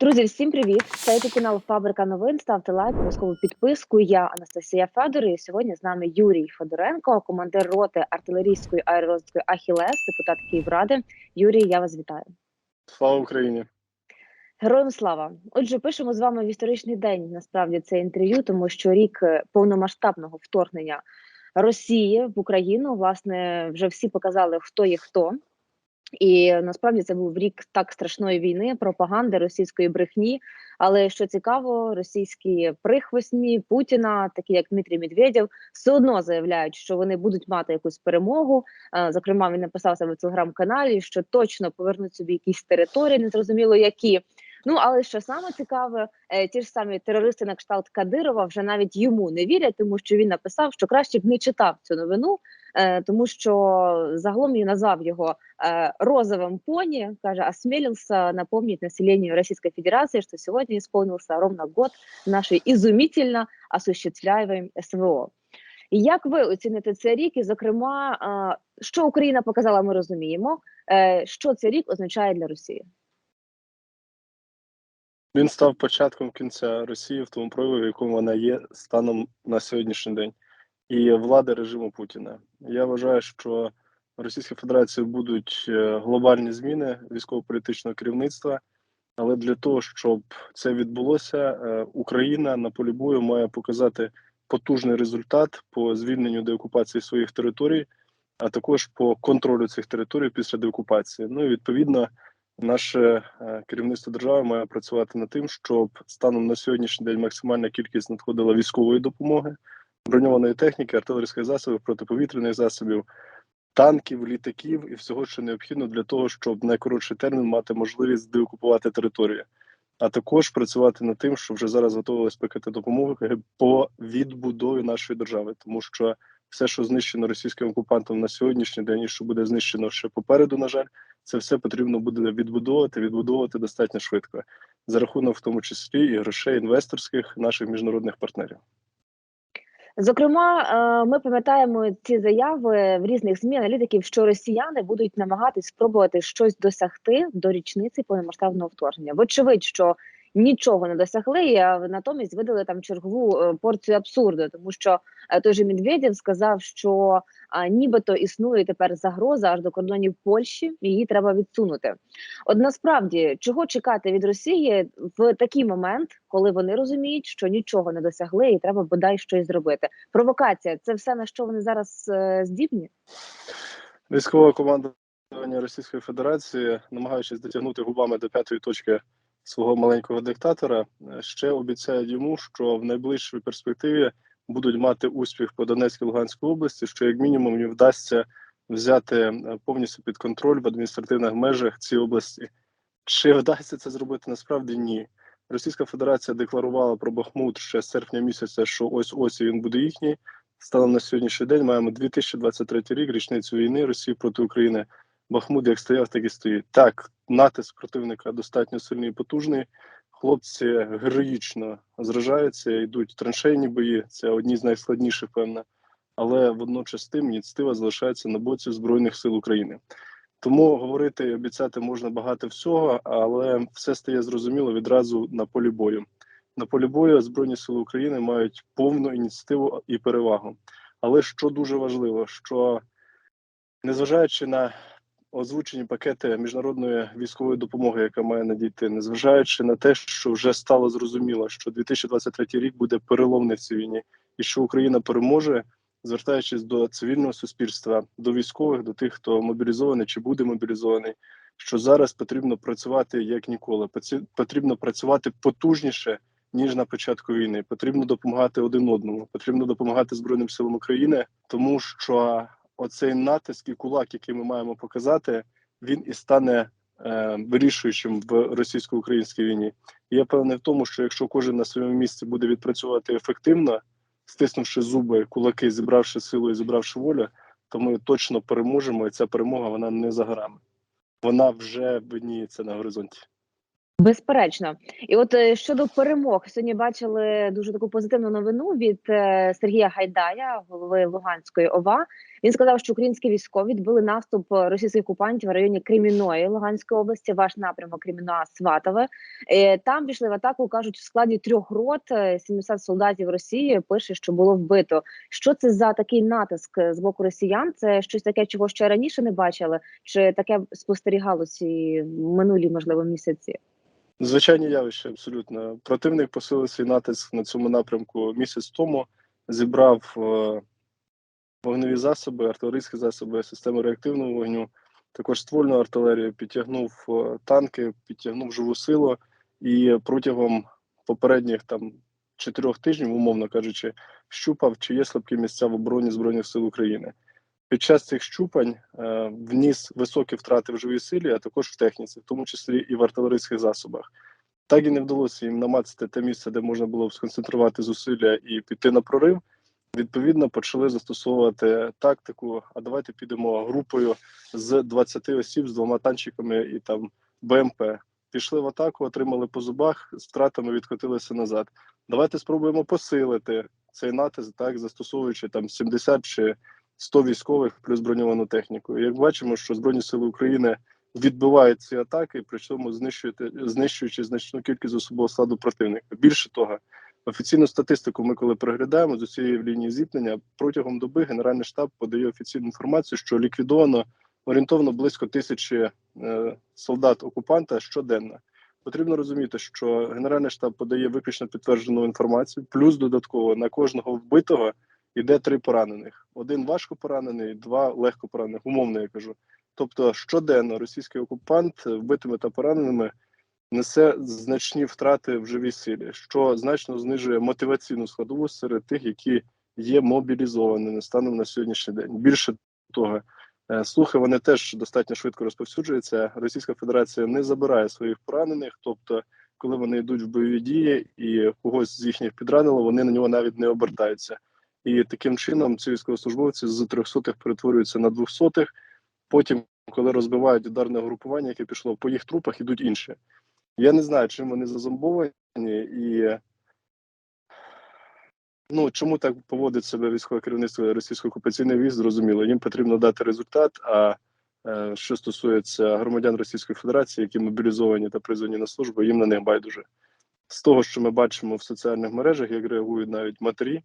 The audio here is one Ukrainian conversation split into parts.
Друзі, всім привіт! Це YouTube канал Фабрика новин. Ставте лайк, обов'язково підписку. Я Анастасія Федор. І сьогодні з нами Юрій Федоренко, командир роти артилерійської аеророзвідки Ахілес, депутат Київради. Юрій, я вас вітаю. Слава Україні! Героям слава! Отже, пишемо з вами в історичний день. Насправді це інтерв'ю, тому що рік е, повномасштабного вторгнення Росії в Україну власне вже всі показали, хто є хто. І насправді це був рік так страшної війни, пропаганди російської брехні. Але що цікаво, російські прихвостні Путіна, такі як Дмитрій Медведєв, все одно заявляють, що вони будуть мати якусь перемогу. Е, Зокрема, він написав себе в телеграм-каналі, що точно повернуть собі якісь території, незрозуміло які. Ну але що саме цікаве, е, ті ж самі терористи на кшталт Кадирова вже навіть йому не вірять, тому що він написав, що краще б не читав цю новину, е, тому що загалом він назвав його э, розовым пони, каже, осмелился напомнить населению Российской Федерации, что сегодня исполнился ровно год нашей изумительно осуществляемой СВО. Як ви оціните цей рік? І, зокрема, е, що Україна показала, ми розуміємо, е, що цей рік означає для Росії? Він став початком кінця Росії в тому прояві, в якому вона є станом на сьогоднішній день, і влада режиму Путіна. Я вважаю, що в Російській Федерації будуть е, глобальні зміни військово-політичного керівництва. Але для того, щоб це відбулося, е, Україна на полі бою має показати потужний результат по звільненню деокупації своїх територій, а також по контролю цих територій після деокупації. Ну і відповідно, наше е, керівництво держави має працювати над тим, щоб станом на сьогоднішній день максимальна кількість надходила військової допомоги, броньованої техніки, артилерійських засобів, протиповітряних засобів. Танків, літаків і всього, що необхідно для того, щоб найкоротший термін мати можливість деокупувати територію, а також працювати над тим, що вже зараз готувалися пакети допомоги по відбудові нашої держави, тому що все, що знищено російським окупантом на сьогоднішній день, і що буде знищено ще попереду, на жаль, це все потрібно буде відбудовувати, відбудовувати достатньо швидко за рахунок, в тому числі і грошей інвесторських наших міжнародних партнерів. Зокрема, е, ми пам'ятаємо ці заяви в різних змі аналітиків, що росіяни будуть намагатись спробувати щось досягти до річниці повномасштабного вторгнення. Вочевидь, що нічого не досягли, а натомість видали там чергову е, порцію абсурду, тому що е, той же Медведєв сказав, що нібито існує тепер загроза аж до кордонів Польщі, її треба відсунути. От насправді, чого чекати від Росії в такий момент, коли вони розуміють, що нічого не досягли, і треба бодай щось зробити. Провокація це все на що вони зараз е, здібні. Військове командування Російської Федерації, намагаючись дотягнути губами до п'ятої точки свого маленького диктатора, е, ще обіцяють йому, що в найближчій перспективі будуть мати успіх по Донецькій Луганській області, що як мінімум їм вдасться взяти е, повністю під контроль в адміністративних межах ці області. Чи вдасться це зробити насправді ні? Російська Федерація декларувала про Бахмут ще з серпня місяця, що ось ось він буде їхній. Станом на сьогоднішній день маємо 2023 рік, річницю війни Росії проти України. Бахмут як стояв, так і стоїть. Так, натиск противника достатньо сильний і потужний. Хлопці героїчно зражаються, йдуть траншейні бої. Це одні з найскладніших, певно. Але водночас тим ініціатива залишається на боці Збройних сил України. Тому говорити і обіцяти можна багато всього, але все стає зрозуміло відразу на полі бою. На полі бою Збройні сили України мають повну ініціативу і перевагу. Але що дуже важливо, що незважаючи на озвучені пакети міжнародної військової допомоги, яка має надійти, незважаючи на те, що вже стало зрозуміло, що 2023 рік буде переломний в цій війні, і що Україна переможе, звертаючись до цивільного суспільства, до військових, до тих, хто мобілізований чи буде мобілізований, що зараз потрібно працювати як ніколи. Потрібно працювати потужніше ніж на початку війни. Потрібно допомагати один одному, потрібно допомагати Збройним силам України, тому що оцей натиск і кулак, який ми маємо показати, він і стане е, вирішуючим в російсько-українській війні. І я певний в тому, що якщо кожен на своєму місці буде відпрацьовувати ефективно, стиснувши зуби, кулаки, зібравши силу і зібравши волю, то ми точно переможемо. І ця перемога вона не за горами. Вона вже видніється на горизонті. Безперечно, і от е, щодо перемог, сьогодні бачили дуже таку позитивну новину від е, Сергія Гайдая, голови Луганської ОВА. Він сказав, що українські військові відбили наступ російських окупантів в районі Креміної Луганської області, ваш напрямок Креміноа Сватове. Е, Там пішли в атаку, кажуть, в складі трьох рот е, 70 солдатів Росії. Пише, що було вбито. Що це за такий натиск з боку росіян? Це щось таке, чого ще раніше не бачили, чи таке спостерігалося минулі, можливо, місяці? Звичайні явища абсолютно. Противник посилив свій натиск на цьому напрямку місяць тому, зібрав е, вогневі засоби, артилерійські засоби, системи реактивного вогню, також ствольну артилерію, підтягнув е, танки, підтягнув живу силу, і протягом попередніх там чотирьох тижнів, умовно кажучи, щупав, чи є слабкі місця в обороні Збройних сил України. Під час цих щупань е, вніс високі втрати в живій силі, а також в техніці, в тому числі і в артилерійських засобах. Так і не вдалося їм намацати те місце, де можна було сконцентрувати зусилля і піти на прорив. Відповідно, почали застосовувати тактику. А давайте підемо групою з 20 осіб з двома танчиками і там БМП. Пішли в атаку, отримали по зубах, з втратами відкотилися назад. Давайте спробуємо посилити цей натиск, так застосовуючи там 70 чи 100 військових плюс броньовану техніку. Як бачимо, що Збройні Сили України відбивають ці атаки, при цьому знищуючи значну кількість особового складу противника. Більше того, офіційну статистику ми, коли переглядаємо з усієї лінії зіткнення, протягом доби Генеральний штаб подає офіційну інформацію, що ліквідовано орієнтовно близько тисячі е, солдат окупанта щоденно. Потрібно розуміти, що Генеральний штаб подає виключно підтверджену інформацію, плюс додатково на кожного вбитого йде три поранених: один важко поранений, два легко поранених. Умовно я кажу. Тобто щоденно російський окупант вбитими та пораненими несе значні втрати в живій силі, що значно знижує мотиваційну складову серед тих, які є мобілізованими станом на сьогоднішній день. Більше того, е, слухи вони теж достатньо швидко розповсюджуються. Російська Федерація не забирає своїх поранених, тобто, коли вони йдуть в бойові дії і когось з їхніх підранило, вони на нього навіть не обертаються. І таким чином ці військовослужбовці з 300-х перетворюються на 200-х. Потім, коли розбивають ударне групування, яке пішло по їх трупах, ідуть інші. Я не знаю, чим вони зазомбовані і ну чому так поводить себе військове керівництво російської окупаційної військ, зрозуміло. Їм потрібно дати результат. А е, що стосується громадян Російської Федерації, які мобілізовані та призвані на службу, їм на них байдуже. З того, що ми бачимо в соціальних мережах, як реагують навіть матері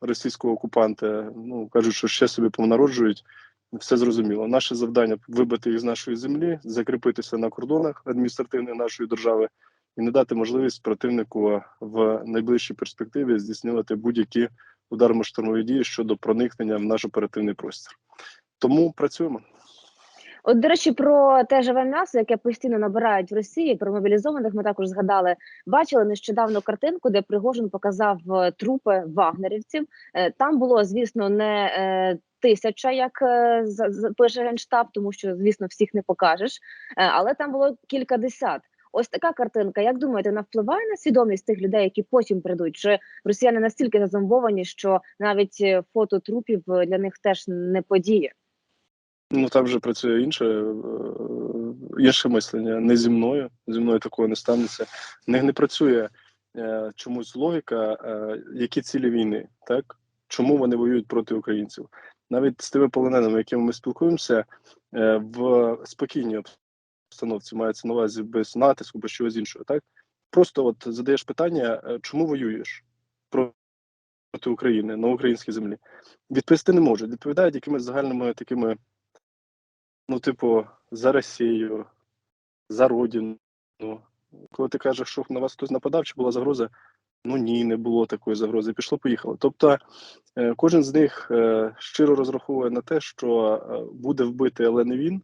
російського окупанта, ну кажуть, що ще собі понароджують. Все зрозуміло. Наше завдання вибити їх з нашої землі, закріпитися на кордонах адміністративних нашої держави і не дати можливість противнику в найближчій перспективі здійснювати будь-які ударно-штурмові дії щодо проникнення в наш оперативний простір. Тому працюємо. От, до речі, про те живе м'ясо, яке постійно набирають в Росії, про мобілізованих ми також згадали. Бачили нещодавно картинку, де Пригожин показав е, трупи вагнерівців. Е, Там було, звісно, не е, тисяча, як пише генштаб, тому що, звісно, всіх не покажеш. Але там було кілька десят. Ось така картинка. Як думаєте, вона впливає на свідомість тих людей, які потім прийдуть? Чи росіяни настільки зазомбовані, що навіть фото трупів для них теж не подія? Ну там вже працює інше, е, інше мислення. Не зі мною. Зі мною такого не станеться. В них не працює е, чомусь логіка, е, які цілі війни, так? Чому вони воюють проти українців? Навіть з тими полоненими, якими ми спілкуємося, в спокійній обстановці мається на увазі без натиску, без чогось іншого, так? Просто от задаєш питання, чому воюєш проти України на українській землі? Відповісти не можуть. Відповідають якимись загальними такими ну, типу, за Росію, за Родину. Коли ти кажеш, що на вас хтось нападав, чи була загроза? Ну ні, не було такої загрози. Пішло, поїхало. Тобто е, кожен з них е, щиро розраховує на те, що е, буде вбитий, але не він.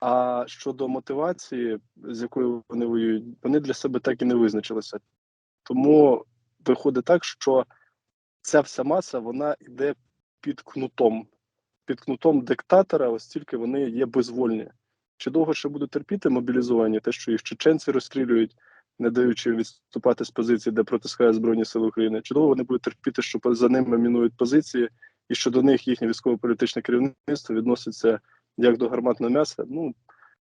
А щодо мотивації, з якою вони воюють, вони для себе так і не визначилися. Тому виходить так, що ця вся маса вона йде під кнутом під кнутом диктатора, ось тільки вони є безвольні. Чи довго ще будуть терпіти мобілізовані, те, що їх чеченці розстрілюють, не даючи відступати з позиції, де протискає Збройні Сили України? Чи довго вони будуть терпіти, що за ними мінують позиції, і що до них їхнє військово-політичне керівництво відноситься як до гарматного м'яса? Ну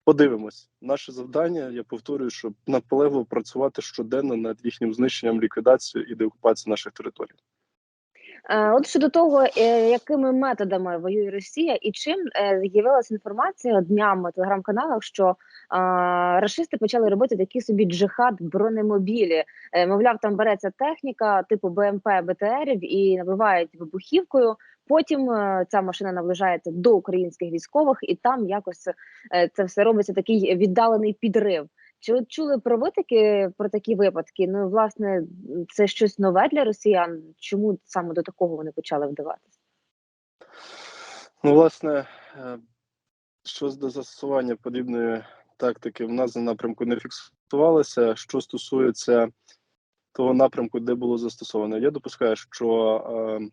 Подивимось, наше завдання. Я повторюю, щоб наполегливо працювати щоденно над їхнім знищенням, ліквідацією і деокупацією наших територій. Е, От щодо того, е, якими методами воює Росія, і чим е, з'явилася інформація днями в телеграм-каналах, що рашисти почали робити такі собі джихад бронемобілі. Мовляв, там береться техніка типу БМП БТРів і набивають вибухівкою. Потім ця машина наближається до українських військових, і там якось це все робиться такий віддалений підрив. Чи чули про ви такі про такі випадки? Ну, власне, це щось нове для росіян. Чому саме до такого вони почали вдаватися? Ну, власне, е, що до застосування подібної тактики в нас на напрямку не фіксувалося. Що стосується того напрямку, де було застосовано, я допускаю, що е,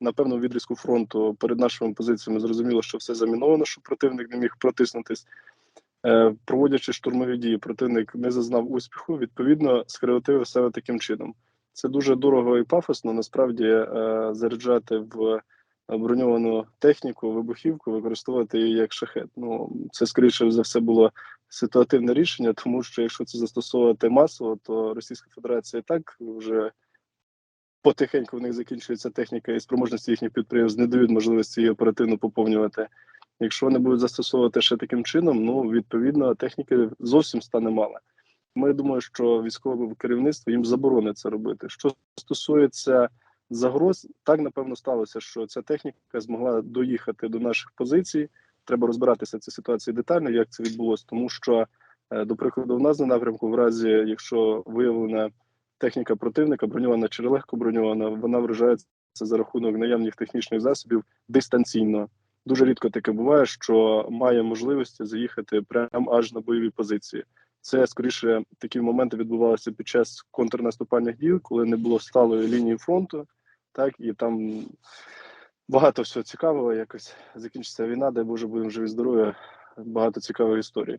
на певному відрізку фронту перед нашими позиціями зрозуміло, що все заміновано, щоб противник не міг протиснутись. Е, Проводячи штурмові дії, противник не зазнав успіху. Відповідно, скреативив себе таким чином. Це дуже дорого і пафосно. Насправді е, заряджати в броньовану техніку, вибухівку, використовувати її як шахет. Ну це скоріше за все було ситуативне рішення, тому що якщо це застосовувати масово, то Російська Федерація і так вже потихеньку в них закінчується техніка і спроможності їхніх підприємств не дають можливості її оперативно поповнювати. Якщо вони будуть застосовувати ще таким чином, ну відповідно техніки зовсім стане мало. Ми думаю, що військове керівництво їм заборонить це робити. Що стосується загроз, так напевно сталося, що ця техніка змогла доїхати до наших позицій. Треба розбиратися в цій ситуації детально, як це відбулося, тому що, е, до прикладу, в нас на напрямку, в разі якщо виявлена техніка противника, броньована чи легко броньована, вона вражається за рахунок наявних технічних засобів дистанційно. Дуже рідко таке буває, що має можливості заїхати прямо аж на бойові позиції. Це скоріше такі моменти відбувалися під час контрнаступальних дій, коли не було сталої лінії фронту, так і там багато всього цікавого. Якось закінчиться війна, дай Боже, будемо живі здорові. Багато цікавих історій.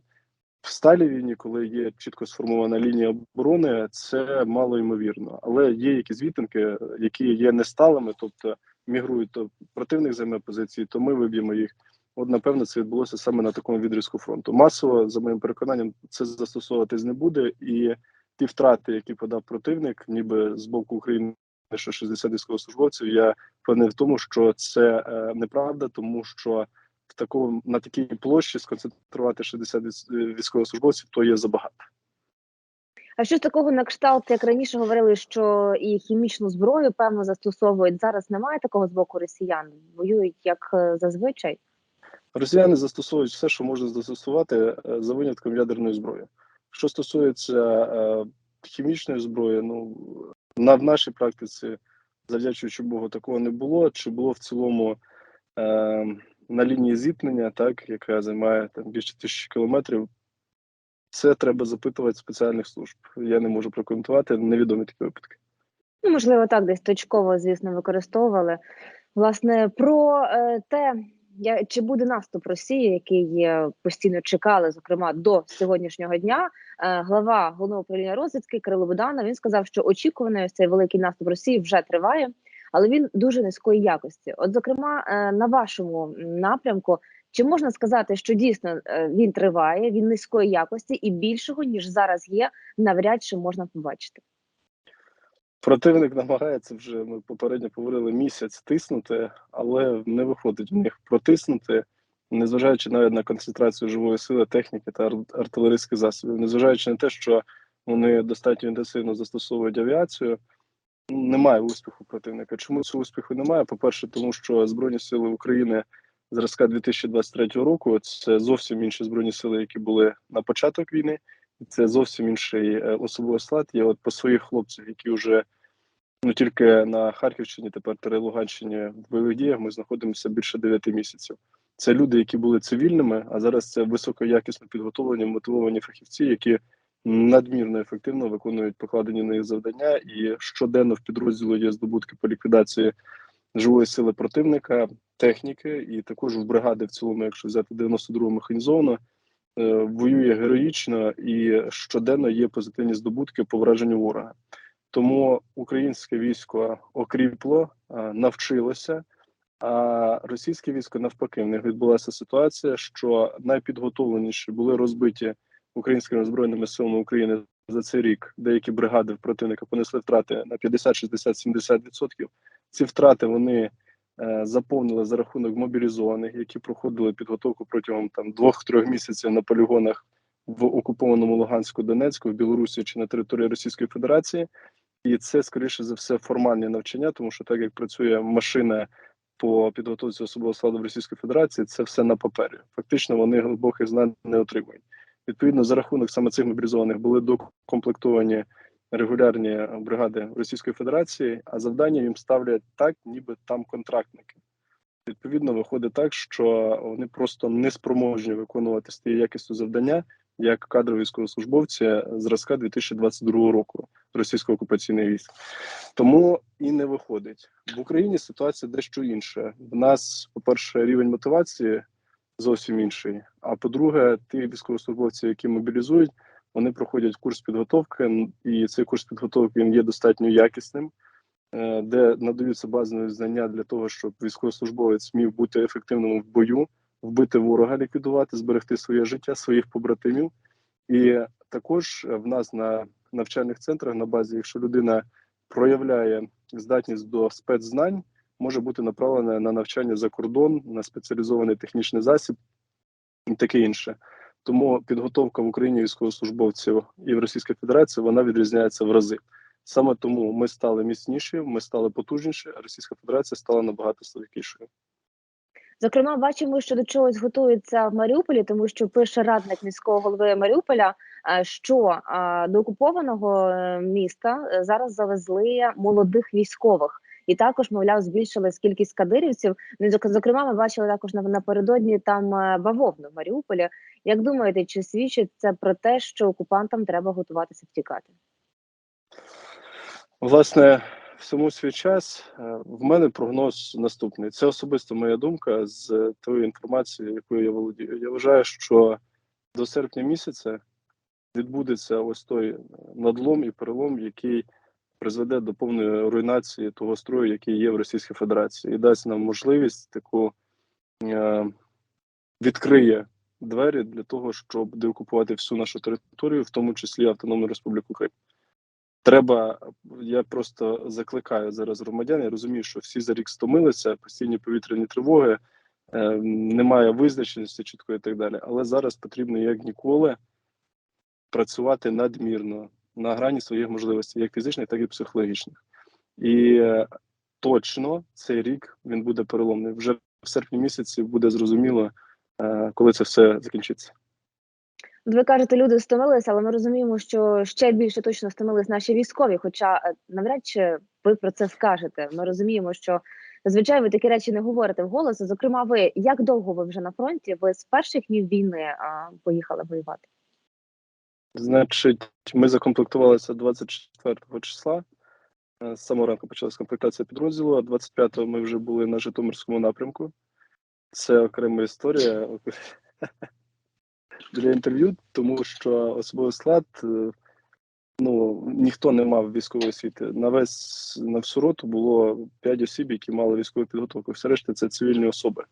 В сталій війні, коли є чітко сформована лінія оборони, це мало ймовірно. Але є якісь відтинки, які є несталими, тобто мігрують, то противник займе позиції, то ми виб'ємо їх. От, напевно, це відбулося саме на такому відрізку фронту. Масово, за моїм переконанням, це застосовуватись не буде, і ті втрати, які подав противник, ніби з боку України, що 60 військовослужбовців, я впевнений в тому, що це е, неправда, тому що в такому на такій площі сконцентрувати 60 військовослужбовців то є забагато. А що з такого на кшталт, як раніше говорили, що і хімічну зброю певно застосовують зараз? Немає такого з боку росіян, воюють як е, зазвичай. Росіяни застосовують все, що можна застосувати е, за винятком ядерної зброї. Що стосується е, хімічної зброї, ну на в нашій практиці, завдячуючи Богу, такого не було. Чи було в цілому е, на лінії зіткнення, так яка займає там більше тисячі кілометрів? Це треба запитувати спеціальних служб. Я не можу прокоментувати невідомі такі випадки. Ну, можливо, так десь точково, звісно, використовували. Власне, про е, те, я, чи буде наступ Росії, який постійно чекали, зокрема до сьогоднішнього дня. Е, глава головного управління розвідки Кирило Буданов він сказав, що очікуваний цей великий наступ Росії вже триває, але він дуже низької якості. От, зокрема, е, на вашому напрямку, чи можна сказати, що дійсно е, він триває, він низької якості і більшого ніж зараз є, навряд чи можна побачити. Противник намагається вже. Ми попередньо говорили місяць тиснути, але не виходить в них протиснути, незважаючи навіть на концентрацію живої сили, техніки та артилерійських засобів, незважаючи на те, що вони достатньо інтенсивно застосовують авіацію. Немає успіху противника. Чому цього успіху немає? По-перше, тому що Збройні сили України зразка 2023 року це зовсім інші збройні сили, які були на початок війни. Це зовсім інший е, особовий склад. Я от по своїх хлопців, які вже ну тільки на Харківщині, тепер та Луганщині в бойових діях ми знаходимося більше 9 місяців. Це люди, які були цивільними, а зараз це високоякісно підготовлені, мотивовані фахівці, які надмірно ефективно виконують покладені на них завдання. І щоденно в підрозділу є здобутки по ліквідації живої сили противника, техніки, і також в бригади в цілому, якщо взяти 92 механізовано, е, воює героїчно і щоденно є позитивні здобутки по враженню ворога. Тому українське військо окріпло, е, навчилося, А російське військо навпаки, в них відбулася ситуація, що найпідготовленіші були розбиті українськими збройними силами України за цей рік. Деякі бригади в противника понесли втрати на 50, 60, 70 відсотків. Ці втрати вони е, заповнили за рахунок мобілізованих, які проходили підготовку протягом там двох-трьох місяців на полігонах в окупованому Луганську, Донецьку, в Білорусі чи на території Російської Федерації. І це скоріше за все формальне навчання, тому що так як працює машина по підготовці особового складу в Російській Федерації, це все на папері. Фактично, вони глибоких знань не отримують. Відповідно, за рахунок саме цих мобілізованих були докомплектовані регулярні бригади Російської Федерації, а завдання їм ставлять так, ніби там контрактники. Відповідно, виходить так, що вони просто не спроможні виконувати з тією якістю завдання, як кадрові військовослужбовці зразка 2022 року російської окупаційної військ. Тому і не виходить в Україні. Ситуація дещо інша. В нас, по-перше, рівень мотивації зовсім інший. А по-друге, ті військовослужбовці, які мобілізують, вони проходять курс підготовки, і цей курс підготовки він є достатньо якісним, е, де надаються базові знання для того, щоб військовослужбовець міг бути ефективним в бою, вбити ворога, ліквідувати, зберегти своє життя, своїх побратимів. І також в нас на навчальних центрах на базі, якщо людина проявляє здатність до спецзнань, може бути направлена на навчання за кордон, на спеціалізований технічний засіб і таке інше. Тому підготовка в Україні військовослужбовців і в Російській Федерації вона відрізняється в рази. Саме тому ми стали міцніші, ми стали потужніші, а Російська Федерація стала набагато слабкішою. Зокрема, бачимо, що до чогось готується в Маріуполі, тому що пише радник міського голови Маріуполя, е, що е, до окупованого е, міста зараз завезли молодих військових. І також, мовляв, збільшили кількість кадирівців. Ну, зокрема, ми бачили також на- напередодні там бавовну в Маріуполі. Як думаєте, чи свідчить це про те, що окупантам треба готуватися втікати? Власне, всьому свій час Е, в мене прогноз наступний. Це особисто моя думка з тої інформації, якою я володію. Я вважаю, що до серпня місяця відбудеться ось той е, надлом і перелом, який призведе до повної руйнації того строю, який є в Російській Федерації, і дасть нам можливість таку е, відкриє двері для того, щоб деокупувати всю нашу територію, в тому числі Автономну Республіку Крим. Треба, я просто закликаю зараз громадян. Я розумію, що всі за рік стомилися, постійні повітряні тривоги, е, немає визначеності чіткої і так далі. Але зараз потрібно як ніколи працювати надмірно на грані своїх можливостей, як фізичних, так і психологічних. І е, точно цей рік він буде переломний. Вже в серпні місяці буде зрозуміло, коли це все закінчиться. Ви кажете, люди стомилися, але ми розуміємо, що ще більше точно стомились наші військові. Хоча е, навряд чи ви про це скажете. Ми розуміємо, що зазвичай ви такі речі не говорите вголос. Зокрема, ви як довго ви вже на фронті? Ви з перших днів війни а, поїхали воювати? Значить, ми закомплектувалися 24 числа. Е, З самого ранку почалася комплектація підрозділу, а 25-го ми вже були на Житомирському напрямку. Це окрема історія для інтерв'ю, тому що особовий склад, е, ну, ніхто не мав військової освіти. На весь на всю роту було 5 осіб, які мали військову підготовку. Все решта це цивільні особи.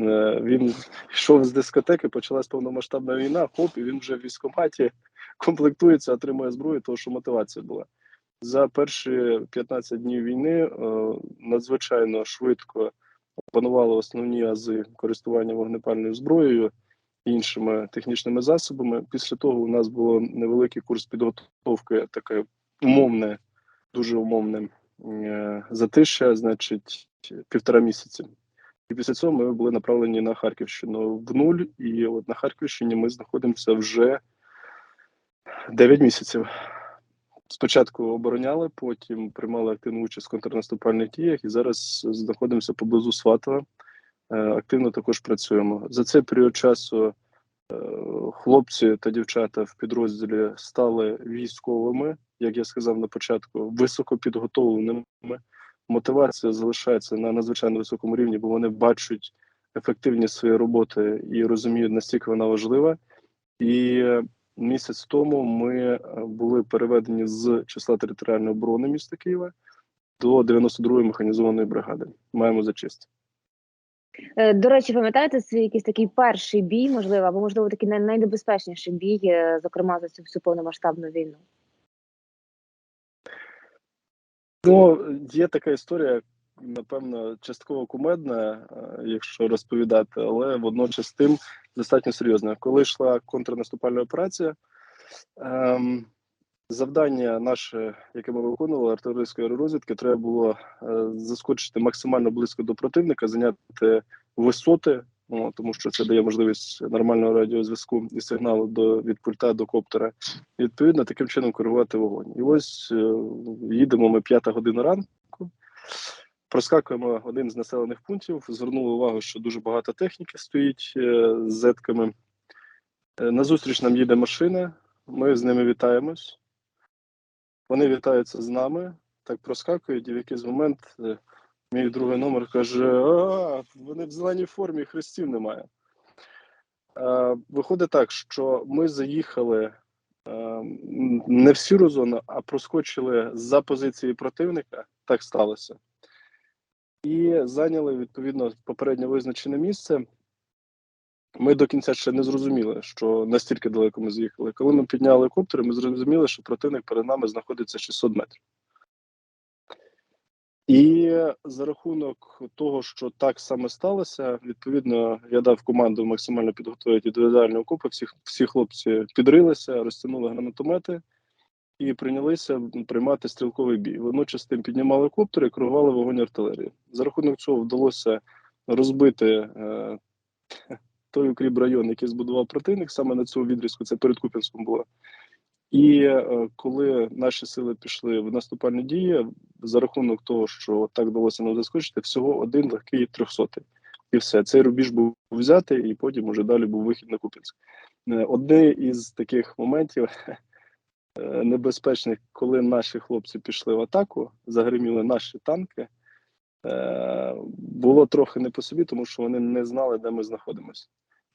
Е, Він йшов з дискотеки, почалась повномасштабна війна, хоп, і він вже в військкоматі комплектується, отримує зброю, тому що мотивація була. За перші 15 днів війни е, надзвичайно швидко опанували основні ази користування вогнепальною зброєю і іншими технічними засобами. Після того у нас було невеликий курс підготовки, таке умовне, дуже умовне е, затища, значить, півтора місяці. І після цього ми були направлені на Харківщину в нуль. І от на Харківщині ми знаходимося вже 9 місяців. Спочатку обороняли, потім приймали активну участь в контрнаступальних діях, і зараз знаходимося поблизу Сватова. Е, Активно також працюємо. За цей період часу е, хлопці та дівчата в підрозділі стали військовими, як я сказав на початку, високопідготовленими. Мотивація залишається на надзвичайно високому рівні, бо вони бачать ефективність своєї роботи і розуміють, наскільки вона важлива. І місяць тому ми е, були переведені з числа територіальної оборони міста Києва до 92-ї механізованої бригади. Маємо за честь. Е, До речі, пам'ятаєте свій якийсь такий перший бій, можливо, або можливо такий найнебезпечніший бій, е, зокрема за цю всю повномасштабну війну? Ну, є така історія, напевно, частково кумедна, е, якщо розповідати, але водночас тим достатньо серйозна. Коли йшла контрнаступальна операція, ем, завдання наше, яке ми виконували, артилерійської аеророзвідки, треба було е, заскочити максимально близько до противника, зайняти висоти, ну, тому що це дає можливість нормального радіозв'язку і сигналу до від пульта до коптера. І відповідно таким чином коригувати вогонь. І ось е, їдемо ми п'ята година ранку. Проскакуємо один з населених пунктів. Звернули увагу, що дуже багато техніки стоїть е, з зетками. Е, Назустріч нам їде машина. Ми з ними вітаємось. Вони вітаються з нами, так проскакують, і в якийсь момент е, мій другий номер каже: А, вони в зеленій формі, хрестів немає. Виходить так, що ми заїхали не в сіру зону, а проскочили за позиції противника. Так сталося. І зайняли відповідно попередньо визначене місце. Ми до кінця ще не зрозуміли, що настільки далеко ми заїхали. Коли ми підняли коптери, ми зрозуміли, що противник перед нами знаходиться 600 метрів. І за рахунок того, що так саме сталося, відповідно, я дав команду максимально підготувати індивідуальні окопи. Всі, всі хлопці підрилися, розтягнули гранатомети і прийнялися приймати стрілковий бій. Водночас тим піднімали коптери і коригували вогонь артилерії. За рахунок цього вдалося розбити е, той укріп район, який збудував противник, саме на цьому відрізку, це перед Куп'янськом було. І е, коли наші сили пішли в наступальні дії, за рахунок того, що так вдалося нам заскочити, всього один легкий трьохсотий. І все, цей рубіж був взятий, і потім уже далі був вихід на Куп'янськ. Е, Одне із таких моментів небезпечних, коли наші хлопці пішли в атаку, загриміли наші танки. е, Було трохи не по собі, тому що вони не знали, де ми знаходимося.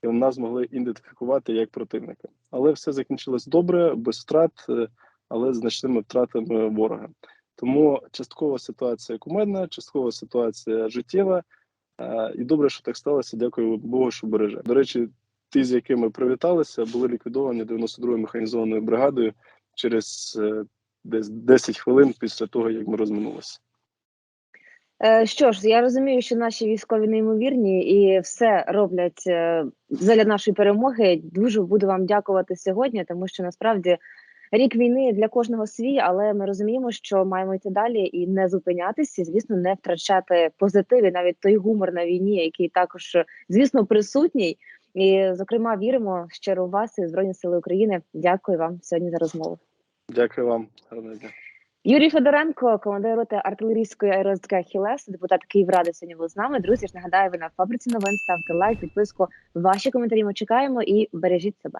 І нас могли ідентифікувати як противника. Але все закінчилось добре, без втрат, е, але з значними втратами ворога. Тому часткова ситуація кумедна, часткова ситуація життєва. Е, І добре, що так сталося. Дякую Богу, що береже. До речі, ті, з якими привіталися, були ліквідовані 92-ю механізованою бригадою через е, десь 10 хвилин після того, як ми розминулися. Е, Що ж, я розумію, що наші військові неймовірні і все роблять е, нашої перемоги. Дуже буду вам дякувати сьогодні, тому що насправді рік війни для кожного свій, але ми розуміємо, що маємо йти далі і не зупинятися, звісно, не втрачати позитив і навіть той гумор на війні, який також, звісно, присутній. І, зокрема, віримо щиро в вас і Збройні Сили України. Дякую вам сьогодні за розмову. Дякую вам. Гарного. Юрій Федоренко, командир роти артилерійської аеророзвідки «Ахілес», депутат Київради сьогодні був з нами. Друзі, ж нагадаю, ви на фабриці новин ставте лайк, підписку. Ваші коментарі ми чекаємо і бережіть себе.